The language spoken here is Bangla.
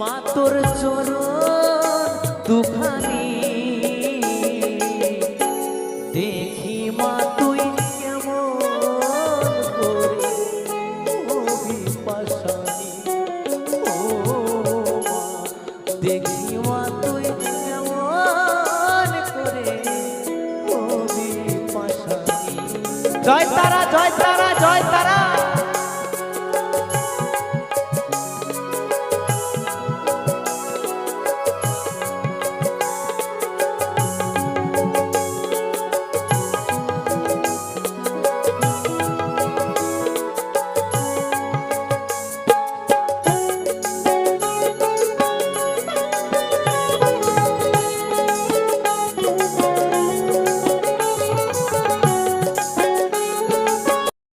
মাতুর চরণ দুখানি। দেখি মা, তুই কেমন করে পাশানি ও দেখি মা, তুই কেমন করে পাশানি জয় তারা জয় তারা।